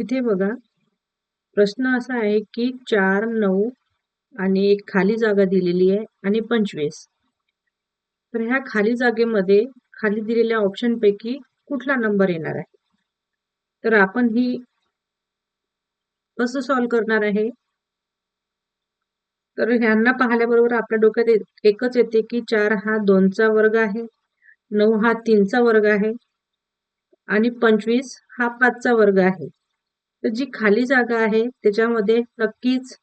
इथे बघा प्रश्न असा आहे की चार नऊ आणि एक खाली जागा दिलेली आहे आणि पंचवीस. तर ह्या खाली जागेमध्ये खाली दिलेल्या ऑप्शन पैकी कुठला नंबर येणार आहे? तर आपण ही कसं सॉल्व करणार आहे? तर ह्यांना पाहिल्याबरोबर आपल्या डोक्यात एकच येते की चार हा दोनचा वर्ग आहे नऊ हा तीनचा वर्ग आहे आणि पंचवीस हा पाचचा वर्ग आहे. तर जी खाली जागा आहे त्याच्यामध्ये नक्कीच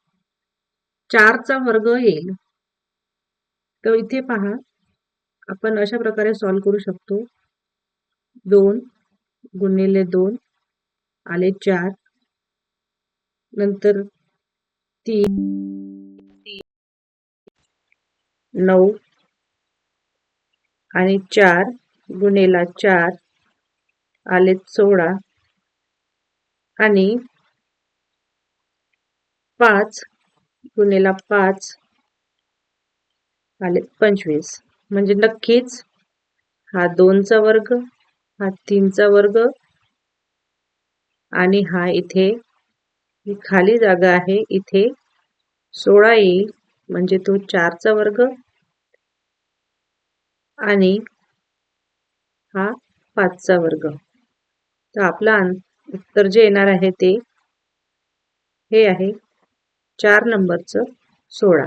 चारचा वर्ग येईल. तर इथे पहा आपण अशा प्रकारे सॉल्व करू शकतो. दोन गुणिले दोन आले चार. नंतर तीन. नऊ. आणि चार गुणेला चार आले सोळा. आणि पाच गुणेला पाच आले पंचवीस. म्हणजे नक्कीच हा दोनचा वर्ग हा तीनचा वर्ग आणि हा इथे ही खाली जागा आहे. इथे सोळा येईल म्हणजे तो चारचा वर्ग आणि हा पाचचा वर्ग. तर आपला उत्तर जे येणार आहे ते हे आहे चार नंबरचं सोळा.